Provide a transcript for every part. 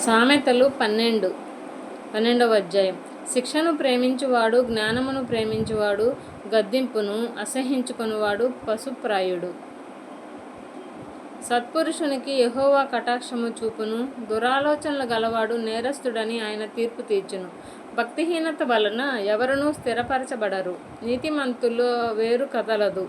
సామెతలు పన్నెండు. పన్నెండవ అధ్యాయం. శిక్షను ప్రేమించువాడు జ్ఞానమును ప్రేమించువాడు గద్దింపును అసహించుకునివాడు పశుప్రాయుడు. సత్పురుషునికి యహోవా కటాక్షము చూపును దురాలోచనలు గలవాడు నేరస్తుడని ఆయన తీర్పు తీర్చును. భక్తిహీనత వలన ఎవరునూ స్థిరపరచబడరు. నీతిమంతుల్లో వేరు కదలదు.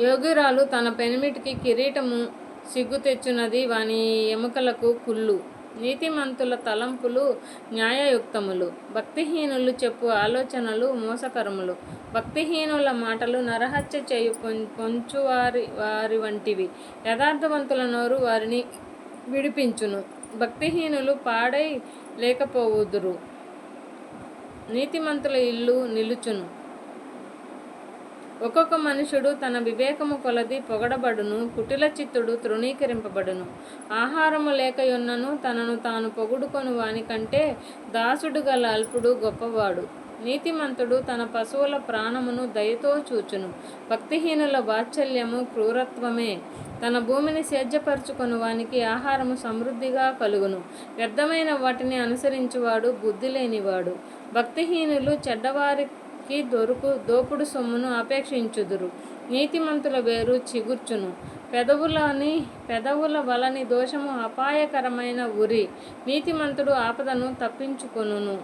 యోగిరాలు తన పెనిమిటికి కిరీటము సిగ్గు తెచ్చున్నది వాని ఎముకలకు కుళ్ళు. నీతిమంతుల తలంపులు న్యాయయుక్తములు. భక్తిహీనులు చెప్పు ఆలోచనలు మోసకరములు. భక్తిహీనుల మాటలు నరహత్య చేయు పొంచువారి వారి వంటివి. యథార్థవంతుల నోరు వారిని విడిపించును. భక్తిహీనులు పాడై లేకపోవుదురు. నీతిమంతుల ఇల్లు నిలుచును. ఒక్కొక్క మనుషుడు తన వివేకము కొలది పొగడబడును కుటిల చిత్తుడు తృణీకరింపబడును. ఆహారము లేకయున్నను తనను తాను పొగుడుకొని వాని కంటే దాసుడు గల అల్పుడు గొప్పవాడు. నీతిమంతుడు తన పశువుల ప్రాణమును దయతో చూచును. భక్తిహీనుల వాత్సల్యము క్రూరత్వమే. తన భూమిని సేద్యపరచుకొని వానికి ఆహారము సమృద్ధిగా కలుగును. వ్యర్థమైన వాటిని అనుసరించువాడు బుద్ధి లేనివాడు. భక్తిహీనులు చెడ్డవారి వారికి దొరుకు దోపుడు సొమ్మును అపేక్షించుదురు. నీతిమంతుల వేరు చిగుర్చును. పెదవులని పెదవుల వలని దోషము అపాయకరమైన ఉరి. నీతిమంతుడు ఆపదను తప్పించుకొనును.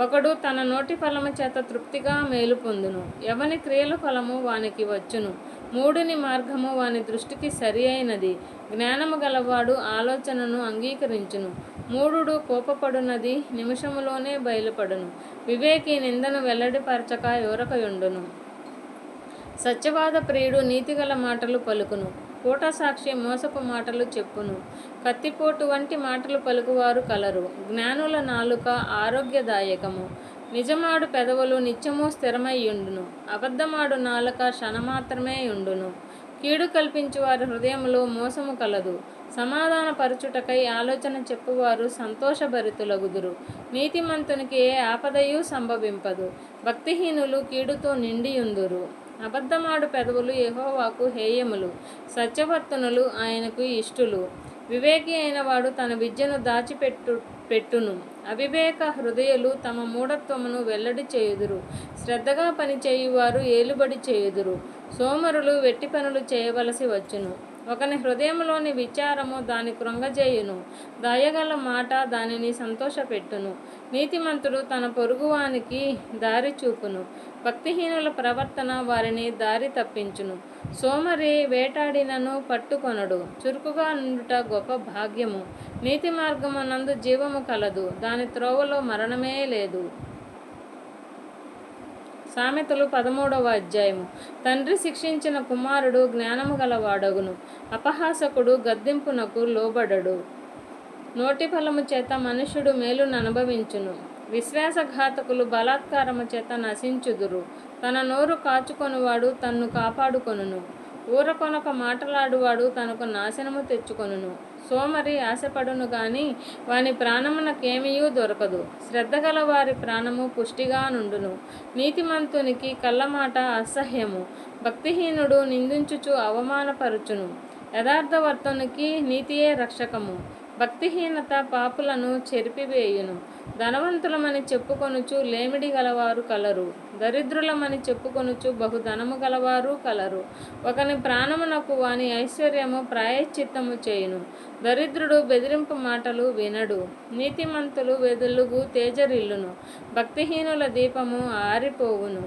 ఒకడు తన నోటి ఫలము చేత తృప్తిగా మేలు పొందును. ఎవని క్రియల ఫలము వానికి వచ్చును. మూడుని మార్గము వాని దృష్టికి సరి అయినది. జ్ఞానము గలవాడు ఆలోచనను అంగీకరించును. మూఢుడు కోపపడునది నిమిషములోనే బయలుపడును. వివేకి నిందను వెల్లడిపరచక ఎవరకయుండును. సత్యవాద ప్రియుడు నీతిగల మాటలు పలుకును. కూటసాక్షి మోసపు మాటలు చెప్పును. కత్తిపోటు వంటి మాటలు పలుకువారు కలరు. జ్ఞానుల నాలుక ఆరోగ్యదాయకము. నిజమాడు పెదవులు నిత్యము స్థిరమయ్యుండును. అబద్ధమాడు నాలుక క్షణమాత్రమే ఉండును కీడు కల్పించు వారి హృదయములో మోసము కలదు. సమాధానపరచుటకై ఆలోచన చెప్పువారు సంతోషభరితులగుదురు. నీతిమంతునికి ఏ ఆపదయు సంభవింపదు. భక్తిహీనులు కీడుతో నిండియుందురు. అబద్ధమాడు పెదవులు యహోవాకు హేయములు. సత్యవర్తనులు ఆయనకు ఇష్టులు. వివేకి అయిన వాడు తన విద్యను దాచిపెట్టు పెట్టును. అవివేక హృదయులు తమ మూఢత్వమును వెల్లడి చేయుదురు. శ్రద్ధగా పనిచేయువారు ఏలుబడి చేయుదురు. సోమరులు వెట్టి పనులు చేయవలసి వచ్చును. ఒకని హృదయంలోని విచారము దాని కృంగజేయును. దయగల మాట దానిని సంతోషపెట్టును. నీతిమంతుడు తన పొరుగువానికి దారి చూపును. భక్తిహీనుల ప్రవర్తన వారిని దారి తప్పించును. సోమరి వేటాడినను పట్టుకొనడు. చురుకుగా నుండుట గొప్ప భాగ్యము. నీతి మార్గమునందు జీవము కలదు. దాని త్రోవలో మరణమే లేదు. సామెతలు పదమూడవ అధ్యాయము. తండ్రి శిక్షించిన కుమారుడు జ్ఞానము గలవాడగును. అపహాసకుడు గద్దింపునకు లోబడడు. నోటి ఫలము చేత మనుషుడు మేలును అనుభవించును. విశ్వాసఘాతకులు బలాత్కారము చేత నశించుదురు. తన నోరు కాచుకొనువాడు తన్ను కాపాడుకొనును. ఊరకొనక మాటలాడువాడు తనకు నాశనము తెచ్చుకొనును. సోమరి ఆశపడును గాని వాని ప్రాణమునకేమీయూ దొరకదు. శ్రద్ధగల వారి ప్రాణము పుష్టిగా నుండును. నీతిమంతునికి కళ్ళమాట అసహ్యము. భక్తిహీనుడు నిందించుచు అవమానపరుచును. యథార్థవర్తునికి నీతియే రక్షకము. భక్తిహీనత పాపులను చెరిపివేయును. ధనవంతులమని చెప్పుకొనుచు లేమిడి గలవారు కలరు. దరిద్రులమని చెప్పుకొనుచు బహుధనము గలవారు కలరు. ఒకని ప్రాణమునకు వాని ఐశ్వర్యము ప్రాయశ్చిత్తము చేయును. దరిద్రుడు బెదిరింపు మాటలు వినడు. నీతిమంతులు వెదులుగు తేజరిల్లును. భక్తిహీనుల దీపము ఆరిపోవును.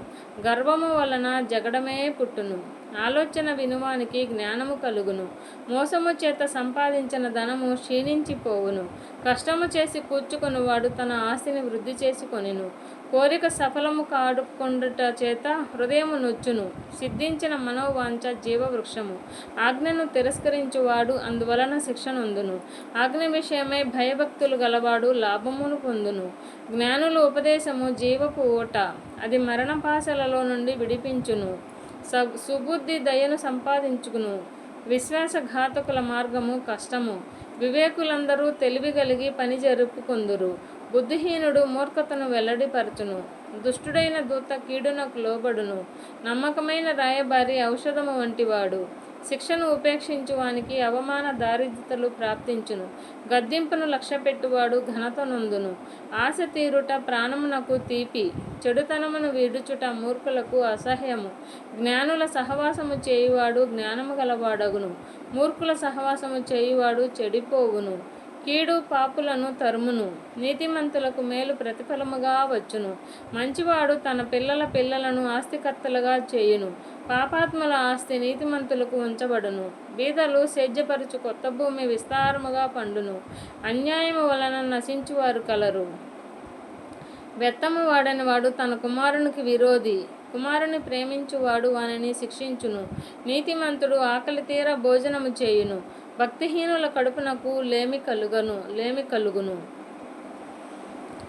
గర్వము వలన జగడమే పుట్టును. ఆలోచన వినువానికి జ్ఞానము కలుగును. మోసము చేత సంపాదించిన ధనము క్షీణించిపోవును. కష్టము చేసి కూర్చుకొనువాడు తన ఆస్తిని వృద్ధి చేసుకొనిను. కోరిక సఫలము కాడుకొండుట చేత హృదయము నొచ్చును. సిద్ధించిన మనోవాంఛ జీవవృక్షము. ఆజ్ఞను తిరస్కరించువాడు అందువలన శిక్షనొందును ఆజ్ఞ విషయమై భయభక్తులు గలవాడు లాభమును పొందును. జ్ఞానుల ఉపదేశము జీవపు ఓట. అది మరణపాశలలో నుండి విడిపించును. స సుబుద్ధి దయను సంపాదించుకును. విశ్వాసఘాతకుల మార్గము కష్టము. వివేకులందరూ తెలివి కలిగి పని జరుపుకుందురు. బుద్ధిహీనుడు మూర్ఖతను వెల్లడిపరచును. దుష్టుడైన దూత కీడునకు లోబడును. నమ్మకమైన రాయబారి ఔషధము వంటివాడు. శిక్షను ఉపేక్షించు వానికి అవమాన దారిద్రతలు ప్రాప్తించును. గద్దింపును లక్ష్యపెట్టువాడు ఘనత నొందును. ఆశ తీరుట ప్రాణమునకు తీపి. చెడుతనమును విడుచుట మూర్ఖులకు అసహ్యము. జ్ఞానుల సహవాసము చేయువాడు జ్ఞానము గలవాడగును. మూర్ఖుల సహవాసము చేయువాడు చెడిపోవును. కీడు పాపులను తరుమును. నీతిమంతులకు మేలు ప్రతిఫలముగా వచ్చును. మంచివాడు తన పిల్లల పిల్లలను ఆస్తికర్తలుగా చేయును. పాపాత్ముల ఆస్తి నీతిమంతులకు ఉంచబడును. బీదలు సేద్యపరచు కొత్త భూమి విస్తారముగా పండును. అన్యాయము వలన నశించువారు కలరు. బెత్తము వాడని వాడు తన కుమారునికి విరోధి. కుమారుని ప్రేమించువాడు వానిని శిక్షించును. నీతిమంతుడు ఆకలి తీర భోజనము చేయును. భక్తిహీనుల కడుపునకు లేమి కలుగను లేమి కలుగును.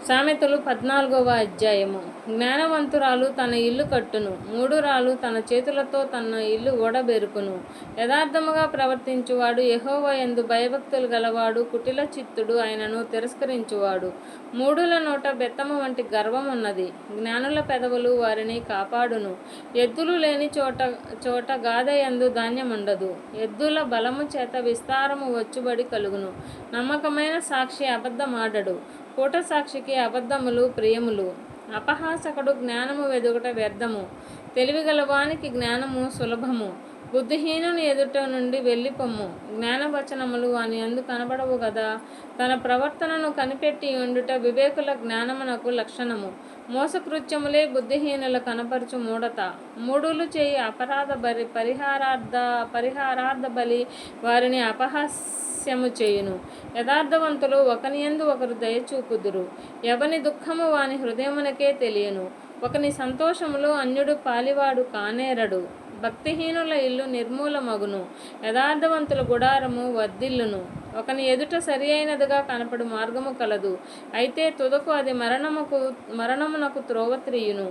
సామెతలు పద్నాలుగవ అధ్యాయము. జ్ఞానవంతురాలు తన ఇల్లు కట్టును. మూడురాలు తన చేతులతో తన ఇల్లు ఓడబెరుకును. యథార్థముగా ప్రవర్తించువాడు యహోవ యందు భయభక్తులు గలవాడు కుటిల చిత్తుడు ఆయనను తిరస్కరించువాడు. మూడుల నోట బెత్తము వంటి గర్వం ఉన్నది జ్ఞానుల పెదవులు వారిని కాపాడును. ఎద్దులు లేని చోట చోట గాథ యందు ధాన్యం ఉండదు ఎద్దుల బలము చేత విస్తారము వచ్చుబడి కలుగును. నమ్మకమైన సాక్షి అబద్ధమాడడు. కూటసాక్షికి అబద్ధములు ప్రియములు. అపహాసకుడు జ్ఞానము వెదుగుట వ్యర్థము. తెలివిగలవానికి జ్ఞానము సులభము. బుద్ధిహీనుని ఎదుట నుండి వెళ్ళిపొమ్ము. జ్ఞానవచనములు వాని అందు కనబడవు కదా తన ప్రవర్తనను కనిపెట్టి ఉండుట వివేకుల జ్ఞానమునకు లక్షణము. మోసకృత్యములే బుద్ధిహీనుల కనపరచు మూడత. మూడులు చేయి అపరాధ బలి పరిహారార్థ పరిహారార్థ బలి వారిని అపహాస్యము చేయును. యథార్థవంతులు ఒకని యందు ఒకరు దయచూపుదురు ఎవని దుఃఖము వాని హృదయమునకే తెలియను. ఒకని సంతోషములో అన్యుడు పాలివాడు కానేరడు. భక్తిహీనుల ఇల్లు నిర్మూలమగును. యథార్థవంతుల గుడారము వర్ధిల్లును ఒకని ఎదుట సరి అయినదిగా కనపడు మార్గము కలదు. అయితే తుదకు అది మరణముకు మరణమునకు త్రోవత్రియును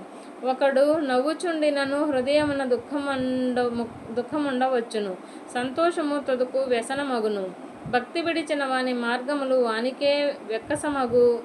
ఒకడు నవ్వుచుండినను హృదయమున దుఃఖముండ దుఃఖముండవచ్చును. సంతోషము తుదకు వ్యసనమగును. భక్తి విడిచిన వాని మార్గములు వానికే వెక్కసమగు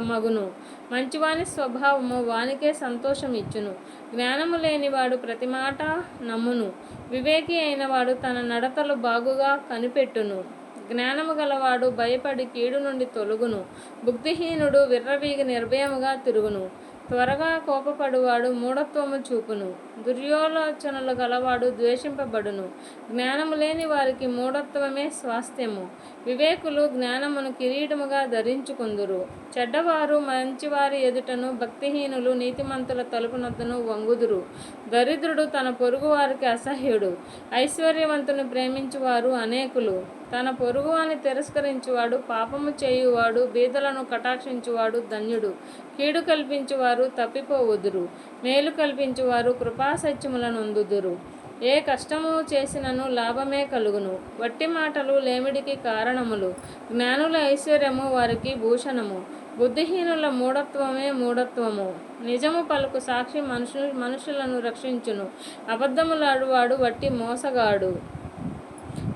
మగును. మంచివాని స్వభావము వానికే సంతోషం ఇచ్చును. జ్ఞానము లేనివాడు ప్రతి మాట నమ్మును. వివేకి అయినవాడు తన నడతలు బాగుగా కనిపెట్టును. జ్ఞానము గలవాడు భయపడి కీడు నుండి తొలుగును. బుద్ధిహీనుడు విర్రవీగి నిర్భయముగా తిరుగును. త్వరగా కోపపడువాడు మూఢత్వము చూపును. దుర్యోలోచనలు గలవాడు ద్వేషింపబడును. జ్ఞానము లేని వారికి మూఢత్వమే స్వాస్థ్యము. వివేకులు జ్ఞానమును కిరీటముగా ధరించుకుందురు. చెడ్డవారు మంచివారి ఎదుటను భక్తిహీనులు నీతిమంతుల తలుపునొద్దను వంగుదురు. దరిద్రుడు తన పొరుగు వారికి అసహ్యుడు. ఐశ్వర్యవంతుని ప్రేమించువారు అనేకులు. తన పొరుగువాని తిరస్కరించువాడు పాపము చేయువాడు బీదలను కటాక్షించువాడు ధన్యుడు. కీడు కల్పించువారు తప్పిపోవుదురు. మేలు కల్పించువారు కృపాసత్యములను అందుదురు ఏ కష్టము చేసినను లాభమే కలుగును. వట్టి మాటలు లేమిడికి కారణములు. జ్ఞానుల ఐశ్వర్యము వారికి భూషణము. బుద్ధిహీనుల మూఢత్వమే మూఢత్వము. నిజము పలుకు సాక్షి మనుషు మనుషులను రక్షించును. అబద్ధములాడువాడు వట్టి మోసగాడు.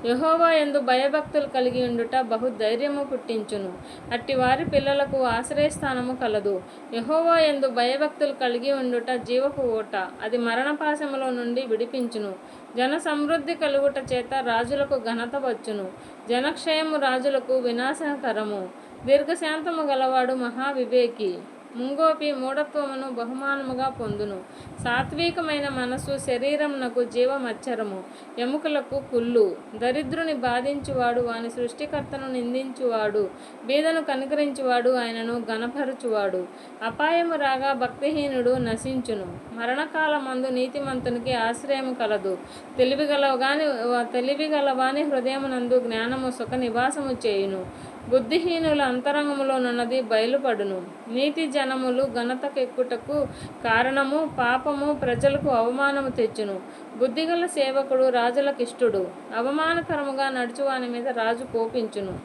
యహోవా ఎందు భయభక్తులు కలిగి ఉండుట బహు ధైర్యము పుట్టించును. అట్టి వారి పిల్లలకు ఆశ్రయస్థానము కలదు. యహోవా ఎందు భయభక్తులు కలిగి ఉండుట జీవపు ఓట అది మరణపాశములో నుండి విడిపించును. జన సమృద్ధి కలుగుట చేత రాజులకు ఘనత వచ్చును. జనక్షయము రాజులకు వినాశకరము. దీర్ఘశాంతము గలవాడు మహావివేకి. ముంగోపి మూఢత్వమును బహుమానముగా పొందును. సాత్వికమైన మనసు శరీరమునకు జీవమచ్చరము. ఎముకలకు కుళ్ళు. దరిద్రుని బాధించువాడు వాని సృష్టికర్తను నిందించువాడు. బీదను కనికరించువాడు ఆయనను గణపరుచువాడు అపాయము రాగా భక్తిహీనుడు నశించును. మరణకాలమందు నీతిమంతునికి ఆశ్రయము కలదు. తెలివిగలవాని తెలివిగలవాని హృదయమునందు జ్ఞానము సుఖ నివాసము చేయును. బుద్ధిహీనుల అంతరంగములోనున్నది బయలుపడును. నీతి జనములు ఘనతకెక్కుటకు కారణము పాపము ప్రజలకు అవమానము తెచ్చును. బుద్ధిగల సేవకుడు రాజులకిష్టుడు. అవమానకరముగా నడుచువాని మీద రాజు కోపించును.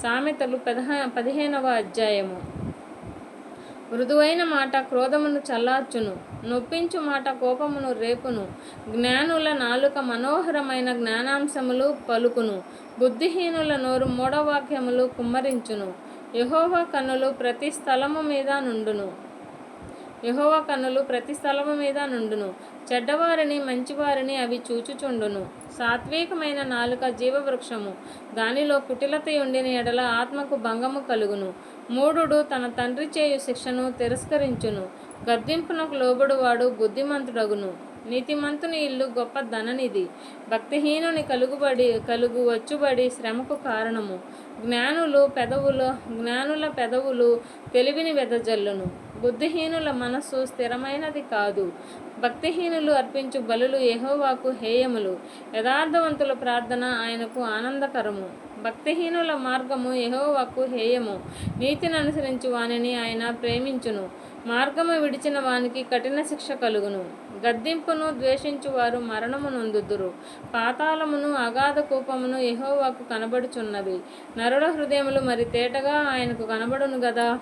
సామెతలు పదహ పదిహేనవ అధ్యాయము. మృదువైన మాట క్రోధమును చల్లార్చును. నొప్పించు మాట కోపమును రేపును. జ్ఞానుల నాలుక మనోహరమైన జ్ఞానాంశములు పలుకును. బుద్ధిహీనుల నోరు మూఢవాక్యములు కుమ్మరించును. యహోవ కన్నులు ప్రతి స్థలము మీద నుండును. యహోవ కన్నులు ప్రతి స్థలము మీద నుండును. చెడ్డవారిని మంచివారిని అవి చూచుచుండును. సాత్వికమైన నాలుక జీవవృక్షము. దానిలో కుటిలత ఉండిన ఎడల ఆత్మకు భంగము కలుగును. మూఢుడు తన తండ్రి చేయు శిక్షను తిరస్కరించును. గద్దింపునకు లోబడువాడు బుద్ధిమంతుడగును. నీతిమంతుని ఇల్లు గొప్ప ధననిధి. భక్తిహీనుని కలుగుబడి కలుగు వచ్చుబడి శ్రమకు కారణము. జ్ఞానులు పెదవులు జ్ఞానుల పెదవులు తెలివిని వెదజల్లును. బుద్ధిహీనుల మనస్సు స్థిరమైనది కాదు. భక్తిహీనులు అర్పించు బలులు ఎహోవాకు హేయములు. యథార్థవంతుల ప్రార్థన ఆయనకు ఆనందకరము. భక్తిహీనుల మార్గము ఎహోవాకు హేయము. నీతిని అనుసరించి వానిని ఆయన ప్రేమించును. మార్గము విడిచిన వానికి కఠిన శిక్ష కలుగును. గద్దింపును ద్వేషించువారు మరణము నొందుదురు పాతాళమును అగాధ కూపమును ఎహోవాకు కనబడుచున్నవి నరుల హృదయములు మరి తేటగా ఆయనకు కనబడును గదా?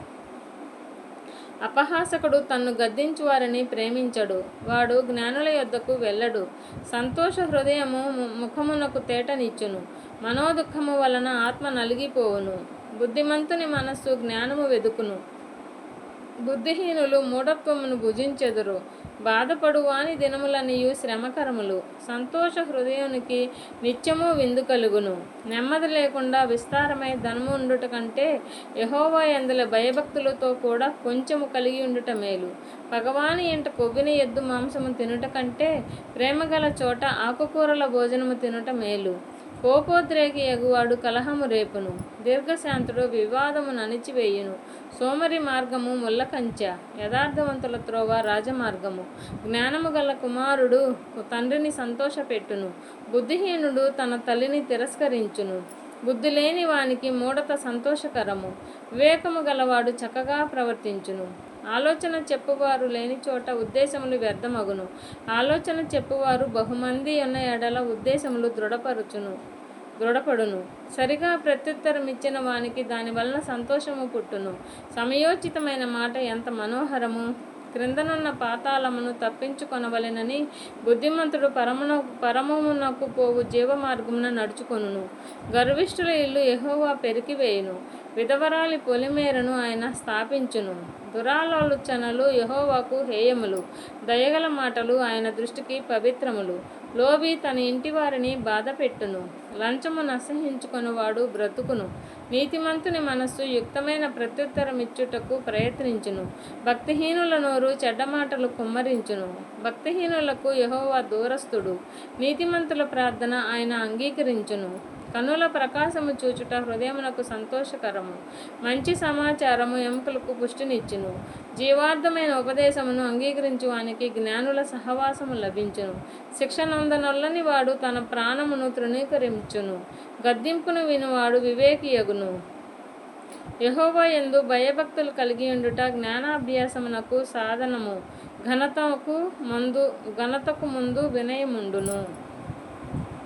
అపహాసకుడు తన్ను గద్దించువారిని ప్రేమించడు. వాడు జ్ఞానుల యొద్దకు వెళ్ళడు. సంతోష హృదయము ముఖమునకు తేటనిచ్చును. మనోదుఖము వలన ఆత్మ నలిగిపోవును. బుద్ధిమంతుని మనస్సు జ్ఞానము వెదుకును. బుద్ధిహీనులు మూఢత్వమును భుజించెదరు. బాధపడువాని దినములనియు శ్రమకరములు. సంతోష హృదయానికి నిత్యము విందు కలుగును. నెమ్మది లేకుండా విస్తారమై ధనము ఉండుట కంటే యహోవా ఎందుల భయభక్తులతో కూడా కొంచెము కలిగి ఉండుట మేలు. భగవాని ఇంట కొవ్విన ఎద్దు మాంసము తినుట కంటే ప్రేమగల చోట ఆకుకూరల భోజనము తినుట మేలు. కోపోద్రేకి ఎగువాడు కలహము రేపును దీర్ఘశాంతుడు వివాదమును అణిచివేయును. సోమరి మార్గము ముల్లకంచ యథార్థవంతుల త్రోవ రాజమార్గము. జ్ఞానము గల కుమారుడు తండ్రిని సంతోషపెట్టును బుద్ధిహీనుడు తన తల్లిని తిరస్కరించును. బుద్ధి లేని వానికి మూఢత సంతోషకరము వివేకము గలవాడు చక్కగా ప్రవర్తించును. ఆలోచన చెప్పువారు లేని చోట ఉద్దేశములు వ్యర్థమగును. ఆలోచన చెప్పువారు బహుమంది ఉన్న ఎడల ఉద్దేశములు దృఢపరచును దృఢపడును. సరిగా ప్రత్యుత్తరం ఇచ్చిన వానికి దాని వలన సంతోషము పుట్టును. సమయోచితమైన మాట ఎంత మనోహరము! క్రిందనున్న పాతాళమును తప్పించుకొనవలెనని బుద్ధిమంతుడు పరమున పరమమునకు పోవు జీవమార్గమున నడుచుకొనును. గర్విష్ఠుల ఇల్లు ఎహోవా పెరికివేయును. విధవరాలి పొలిమేరను ఆయన స్థాపించును. దురాలోచనలు యహోవాకు హేయములు. దయగల మాటలు ఆయన దృష్టికి పవిత్రములు. లోబి తన ఇంటి వారిని బాధపెట్టును. లంచము నసహించుకొనివాడు బ్రతుకును. నీతిమంతుని మనస్సు యుక్తమైన ప్రత్యుత్తరం ఇచ్చుటకు ప్రయత్నించును. భక్తిహీనుల నోరు చెడ్డ మాటలు కుమ్మరించును. భక్తిహీనులకు యహోవా దూరస్తుడు నీతిమంతుల ప్రార్థన ఆయన అంగీకరించును. కనుల ప్రకాశము చూచుట హృదయమునకు సంతోషకరము. మంచి సమాచారము ఎముకలకు పుష్టినిచ్చును. జీవార్థమైన ఉపదేశమును అంగీకరించు వానికి జ్ఞానుల సహవాసము లభించును. శిక్షణొందనొల్లని వాడు తన ప్రాణమును తృణీకరించును. గద్దింపును వినువాడు వివేకియగును. యహోవా యందు భయభక్తులు కలిగి ఉండుట జ్ఞానాభ్యాసమునకు సాధనము. ఘనతకు ముందు ఘనతకు ముందు వినయముండును.